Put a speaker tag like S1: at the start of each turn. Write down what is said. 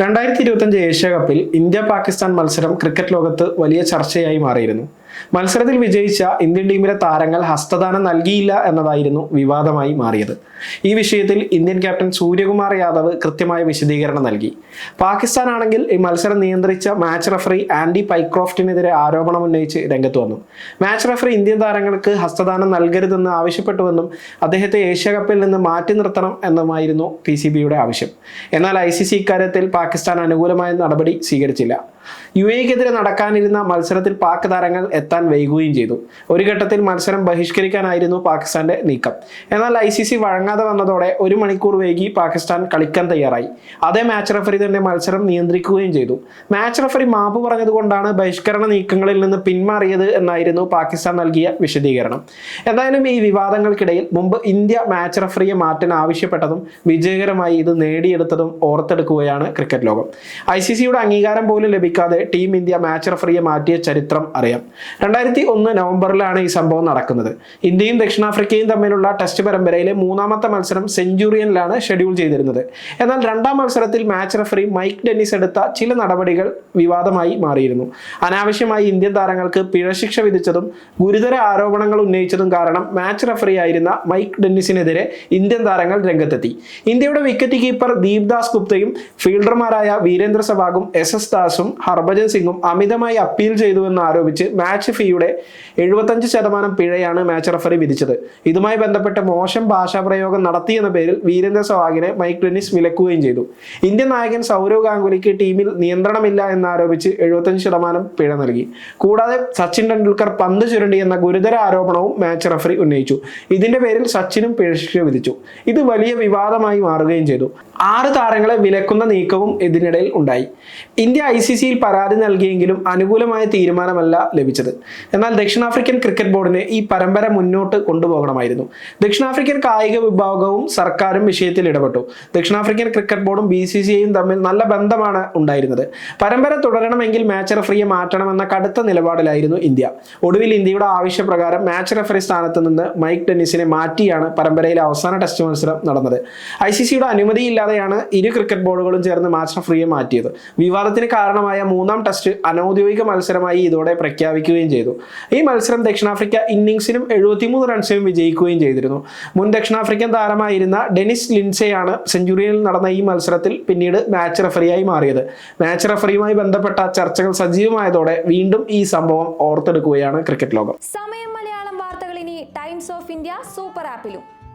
S1: രണ്ടായിരത്തി ഇരുപത്തഞ്ച് ഏഷ്യ കപ്പിൽ ഇന്ത്യ പാകിസ്ഥാൻ മത്സരം ക്രിക്കറ്റ് ലോകത്ത് വലിയ ചർച്ചയായി മാറിയിരുന്നു. മത്സരത്തിൽ വിജയിച്ച ഇന്ത്യൻ ടീമിലെ താരങ്ങൾ ഹസ്തദാനം നൽകിയില്ല എന്നതായിരുന്നു വിവാദമായി മാറിയത്. ഈ വിഷയത്തിൽ ഇന്ത്യൻ ക്യാപ്റ്റൻ സൂര്യകുമാർ യാദവ് കൃത്യമായ വിശദീകരണം നൽകി. പാകിസ്ഥാൻ ആണെങ്കിൽ ഈ മത്സരം നിയന്ത്രിച്ച മാച്ച് റഫറി ആൻഡി പൈക്രോഫ്റ്റിനെതിരെ ആരോപണം ഉന്നയിച്ച് രംഗത്ത് വന്നു. മാച്ച് റഫറി ഇന്ത്യൻ താരങ്ങൾക്ക് ഹസ്തദാനം നൽകരുതെന്ന് ആവശ്യപ്പെട്ടുവെന്നും അദ്ദേഹത്തെ ഏഷ്യ കപ്പിൽ നിന്ന് മാറ്റി നിർത്തണം എന്നുമായിരുന്നു പി ആവശ്യം. എന്നാൽ ഐ സി സി ഇക്കാര്യത്തിൽ പാകിസ്ഥാൻ അനുകൂലമായ നടപടി സ്വീകരിച്ചില്ല. യു എക്കെതിരെ നടക്കാനിരുന്ന മത്സരത്തിൽ പാക് താരങ്ങൾ എത്താൻ വൈകുകയും ചെയ്തു. ഒരു ഘട്ടത്തിൽ മത്സരം ബഹിഷ്കരിക്കാനായിരുന്നു പാകിസ്ഥാന്റെ നീക്കം. എന്നാൽ ഐ സി സി വഴങ്ങാതെ വന്നതോടെ ഒരു മണിക്കൂർ വൈകി പാകിസ്ഥാൻ കളിക്കാൻ തയ്യാറായി. അതേ മാച്ച് റഫറി തന്നെ മത്സരം നിയന്ത്രിക്കുകയും ചെയ്തു. മാച്ച് റഫറി മാപ്പ് പറഞ്ഞതുകൊണ്ടാണ് ബഹിഷ്കരണ നീക്കങ്ങളിൽ നിന്ന് പിന്മാറിയത് എന്നായിരുന്നു പാകിസ്ഥാൻ നൽകിയ വിശദീകരണം. എന്തായാലും ഈ വിവാദങ്ങൾക്കിടയിൽ മുമ്പ് ഇന്ത്യ മാച്ച് റഫറിയെ മാറ്റാൻ ആവശ്യപ്പെട്ടതും വിജയകരമായി ഇത് നേടിയെടുത്തതും ഓർത്തെടുക്കുകയാണ് ക്രിക്കറ്റ് ലോകം. ഐ സി സിയുടെ അംഗീകാരം പോലും ലഭിക്കാതെ ടീം ഇന്ത്യ മാച്ച് റഫറിയെ മാറ്റിയ ചരിത്രം അറിയാം. രണ്ടായിരത്തി ഒന്ന് നവംബറിലാണ് ഈ സംഭവം നടക്കുന്നത്. ഇന്ത്യയും ദക്ഷിണാഫ്രിക്കയും തമ്മിലുള്ള ടെസ്റ്റ് പരമ്പരയിലെ മൂന്നാമത്തെ മത്സരം സെഞ്ചുറിയനിലാണ് ഷെഡ്യൂൾ ചെയ്തിരുന്നത്. എന്നാൽ രണ്ടാം മത്സരത്തിൽ മാച്ച് റഫറി മൈക്ക് ഡെന്നിസ് എടുത്ത ചില നടപടികൾ വിവാദമായി മാറിയിരുന്നു. അനാവശ്യമായി ഇന്ത്യൻ താരങ്ങൾക്ക് പിഴശിക്ഷ വിധിച്ചതും ഗുരുതര ആരോപണങ്ങൾ ഉന്നയിച്ചതും കാരണം മാച്ച് റഫറി ആയിരുന്ന മൈക്ക് ഡെന്നിസിനെതിരെ ഇന്ത്യൻ താരങ്ങൾ രംഗത്തെത്തി. ഇന്ത്യയുടെ വിക്കറ്റ് കീപ്പർ ദീപ്ദാസ് ഗുപ്തയും ഫീൽഡർമാരായ വീരേന്ദ്ര സവാഗും എസ് എസ് ദാസും ഹർഭജൻ സിംഗും അമിതമായി അപ്പീൽ ചെയ്തുവെന്ന് ആരോപിച്ച് മാച്ച് ഫീയുടെ എഴുപത്തഞ്ച് ശതമാനം പിഴയാണ് മാച്ച് റഫറി വിധിച്ചത്. ഇതുമായി ബന്ധപ്പെട്ട് മോശം ഭാഷാപ്രയോഗം നടത്തിയെന്ന പേരിൽ വീരേന്ദ്ര സെവാഗിനെ മൈക്ക് ഡെന്നിസ് വിലക്കുകയും ചെയ്തു. ഇന്ത്യൻ നായകൻ സൗരവ് ഗാംഗുലിക്ക് ടീമിൽ നിയന്ത്രണമില്ല എന്നാരോപിച്ച് എഴുപത്തഞ്ച് ശതമാനം പിഴ നൽകി. കൂടാതെ സച്ചിൻ ടെണ്ടുൽക്കർ പന്ത് ചുരണ്ടി എന്ന ഗുരുതര ആരോപണവും മാച്ച് റഫറി ഉന്നയിച്ചു. ഇതിന്റെ പേരിൽ സച്ചിനും പിഴ ശിക്ഷ വിധിച്ചു. ഇത് വലിയ വിവാദമായി മാറുകയും ചെയ്തു. ആറ് താരങ്ങളെ വിലക്കുന്ന നീക്കവും ഇതിനിടയിൽ ഉണ്ടായി. ഇന്ത്യ ഐ സി സിയിൽ പരാതി നൽകിയെങ്കിലും അനുകൂലമായ തീരുമാനമല്ല ലഭിച്ചത്. എന്നാൽ ദക്ഷിണാഫ്രിക്കൻ ക്രിക്കറ്റ് ബോർഡിന് ഈ പരമ്പര മുന്നോട്ട് കൊണ്ടുപോകണമായിരുന്നു. ദക്ഷിണാഫ്രിക്കൻ കായിക വിഭാഗവും സർക്കാരും വിഷയത്തിൽ ഇടപെട്ടു. ദക്ഷിണാഫ്രിക്കൻ ക്രിക്കറ്റ് ബോർഡും ബി സി സിയും തമ്മിൽ നല്ല ബന്ധമാണ് ഉണ്ടായിരുന്നത്. പരമ്പര തുടരണമെങ്കിൽ മാച്ച് റഫറിയെ മാറ്റണമെന്ന കടുത്ത നിലപാടിലായിരുന്നു ഇന്ത്യ. ഒടുവിൽ ഇന്ത്യയുടെ ആവശ്യപ്രകാരം മാച്ച് റെഫറി സ്ഥാനത്ത് നിന്ന് മൈക്ക് ടെന്നിസിനെ മാറ്റിയാണ് പരമ്പരയിലെ അവസാന ടെസ്റ്റ് മത്സരം നടന്നത്. ഐ സി സിയുടെ അനുമതിയില്ലാതെയാണ് ഇരു ക്രിക്കറ്റ് ബോർഡുകളും ചേർന്ന് മാച്ച് റഫറിയെ മാറ്റിയത്. വിവാദത്തിന് കാരണമായ മൂന്നാം ടെസ്റ്റ് അനൌദ്യോഗിക മത്സരമായി ഇതോടെ പ്രഖ്യാപിക്കുകയും ചെയ്തു. ഈ മത്സരം ദക്ഷിണാഫ്രിക്ക ഇന്നിംഗ്സിനും എഴുപത്തിമൂന്ന് റൺസിനും വിജയിക്കുകയും ചെയ്തിരുന്നു. മുൻ ദക്ഷിണാഫ്രിക്കൻ താരമായിരുന്ന ഡെനിസ് ലിൻസെയാണ് സെഞ്ചുറിയിൽ നടന്ന ഈ മത്സരത്തിൽ പിന്നീട് മാച്ച് റഫറിയായി മാറിയത്. മാച്ച് റഫറിയുമായി ബന്ധപ്പെട്ട ചർച്ചകൾ സജീവമായതോടെ വീണ്ടും ഈ സംഭവം ഓർത്തെടുക്കുകയാണ് ക്രിക്കറ്റ് ലോകം.
S2: സമയം മലയാളം വാർത്തകൾ ഇനി ടൈംസ് ഓഫ് ഇന്ത്യ സൂപ്പർ ആപ്പിലും.